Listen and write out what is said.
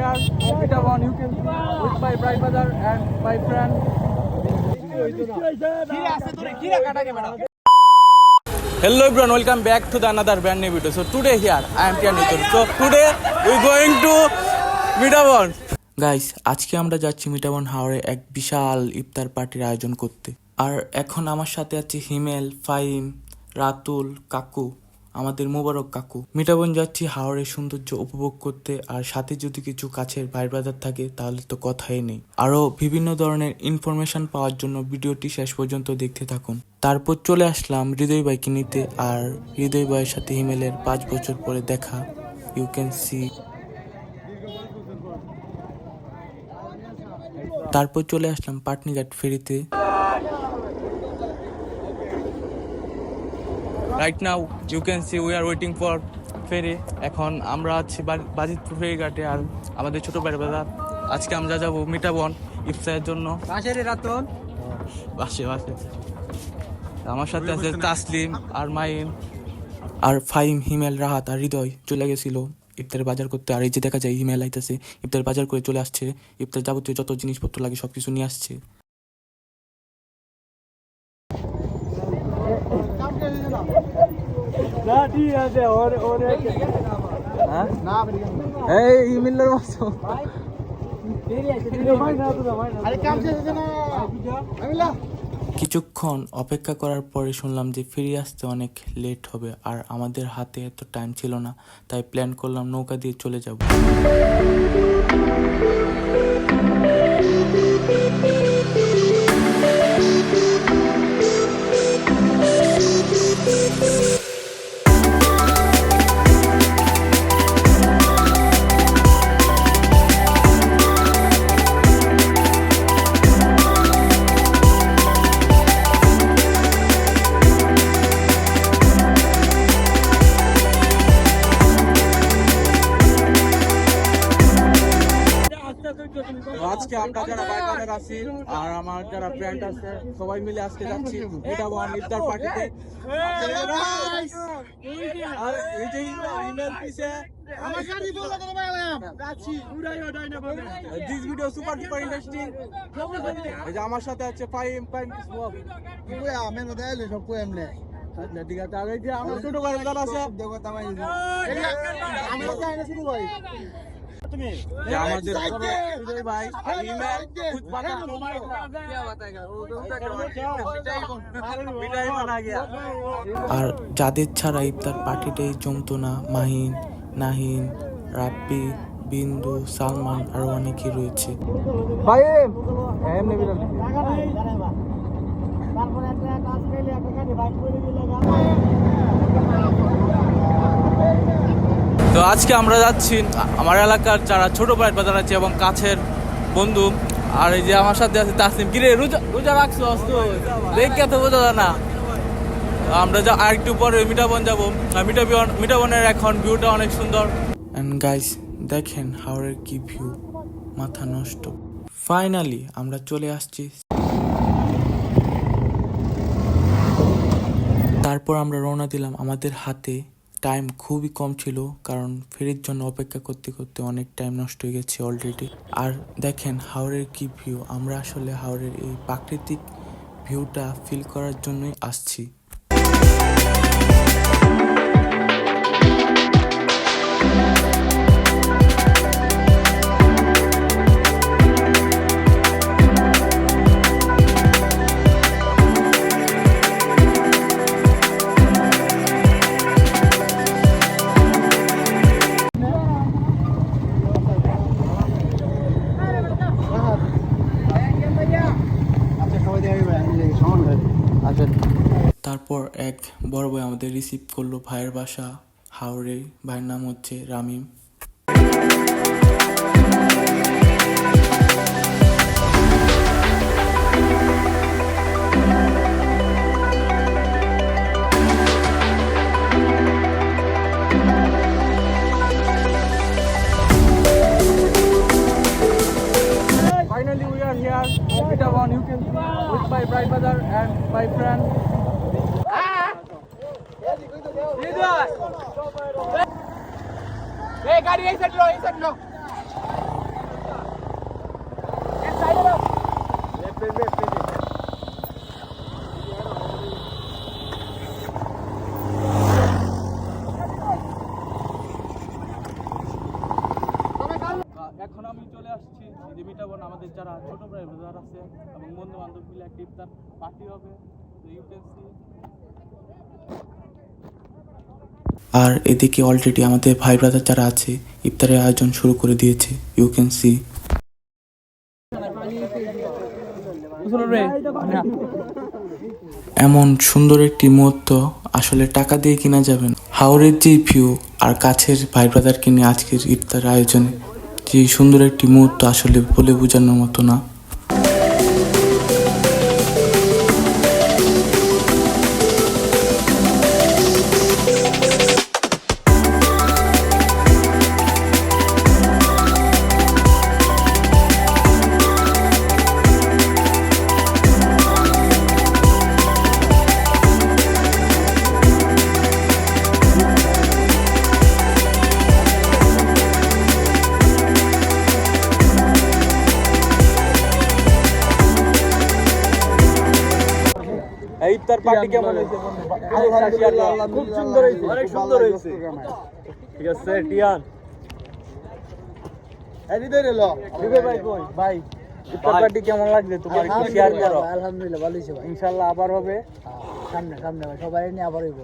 At Vitavan. You can with my bright brother and my friend. Hello everyone, welcome back to the another brand new video. So today here I am Tian Nitur. So today we are going to Vitavan. Guys আজকে আমরা যাচ্ছি মিটাবন হাওড়ে এক বিশাল ইফতার পার্টির আয়োজন করতে আর এখন আমার সাথে আছে হিমেল ফাইম রাতুল কাকু আমাদের মোবারক কাকু। মিটাবন যাচ্ছি হাওড়ের সৌন্দর্য উপভোগ করতে, আর সাথে যদি কিছু কাছের ভাই ব্রাদার থাকে, তাহলে তো কথাই নেই। আরও বিভিন্ন ধরনের ইনফরমেশন পাওয়ার জন্য ভিডিওটি শেষ পর্যন্ত দেখতে থাকুন। তারপর চলে আসলাম হৃদয় বাইকে নিতে, আর হৃদয় ভাইয়ের সাথে হিমেলের পাঁচ বছর পরে দেখা। ইউ ক্যান সি তারপর চলে আসলাম Patnighat ফেরিতে। Right now you can see we are waiting for ferry এখন আমরা আছি বাজিতপুর ফেরিঘাটে আর আমাদের ছোট ভাই দাদা আজকে আমরা যাব মিটাবন ইফতারের জন্য। বাসে বাসে আমার সাথে আছে তাসলিম আর মাইন আর ফাইম হিমেল রাহাত আর হৃদয় চলে গেছিল ইফতারের বাজার করতে। আর এই যে দেখা যায় হিমেল আইতেছে ইফতার বাজার করে চলে আসছে। ইফতার যাবতীয় যত জিনিসপত্র লাগে সব কিছু নিয়ে আসছে। এই ইমেলের মতো কিছুক্ষণ অপেক্ষা করার পরে শুনলাম যে ফিরে আসতে অনেক লেট হবে আর আমাদের হাতে এত টাইম ছিল না তাই প্ল্যান করলাম নৌকা দিয়ে চলে যাব। আজকে আমরা যারা বাইকারের আছি আর আমার যারা ফ্রেন্ড আছে সবাই মিলে আজকে যাচ্ছি। এটা ওয়ান ইফতার পার্টিতে। আর এই যে ইমেল পিছে সুপার সুপার এই যে আমার সাথে আছে ফাইম ফাইম আমি সব আচ্ছা, যে আমার ছোট গাড়ি আছে। দেখো তামাই মিঠাই বানা গিয়া আর যাদের ছাড়া ইফতার পার্টিটাই জমতো না মাহিন নাহিন রাব্বি বিন্দু সালমান আরও অনেকে রয়েছে। ভাই এমনি বিরাল তো আজকে আমরা যাচ্ছি, আমার এলাকার যারা ছোট ভাই বাজার আছে এবং কাছের বন্ধু, আর এই যে আমার সাথে আছে তাসলিম কিরে, রোজা রোজা রাখছো অস্ত দেখে তো বোঝা যায় না। আমরা যা, আর একটু পরে মিঠাবন যাব। মিঠাবন, মিঠাবনের এখন ভিউটা অনেক সুন্দর। অ্যান্ড গাইস দেখেন হাওড়ের কি ভিউ মাথা নষ্ট। ফাইনালি আমরা চলে আসছি। তারপর আমরা রওনা দিলাম আমাদের হাতে টাইম খুবই কম ছিল, কারণ ফেরির জন্য অপেক্ষা করতে করতে অনেক টাইম নষ্ট হয়ে গেছে অলরেডি আর দেখেন হাওড়ের কি ভিউ আমরা আসলে হাওড়ের এই প্রাকৃতিক ভিউটা ফিল করার জন্যই আসছি। তারপর এক বড় ভাই আমাদের রিসিভ করল ভাইয়ের বাসা হাওড়ে ভাইয়ের নাম হচ্ছে Ramim Finally, we are here at Vitavan. You can see with my bright brother and my friend. এখন আমি চলে আসছি যে মিটাবন, আমাদের যারা ছোট ভাই আছে এবং বন্ধু বান্ধব মিলে একটা ইফতার পার্টি হবে। তো ইউ ক্যান সি আর এদিকে অলরেডি আমাদের ভাই ব্রাদার যারা আছে, ইফতারের আয়োজন শুরু করে দিয়েছে ইউ ক্যান সি এমন সুন্দর একটি মুহূর্ত, আসলে টাকা দিয়ে কিনা যাবে না। হাওড়ের যে ভিউ আর কাছের ভাই ব্রাদারকে নিয়ে আজকের ইফতার আয়োজনে যে সুন্দর একটি মুহূর্ত আসলে বলে বোঝানোর মতো না। ইফতার পার্টি কেমন হয়েছে খুব সুন্দর হয়েছে। অনেক সুন্দর হয়েছে। ঠিক আছে টিয়ান। দিবে ভাই কই? ভাই ইফতার পার্টি কেমন লাগছে তোমার? একটু শেয়ার করো। আলহামদুলিল্লাহ ভালো হয়েছে ভাই ইনশাআল্লাহ আবার হবে। সামনে সামনে ভাই সবাই নিয়ে আবার হইব।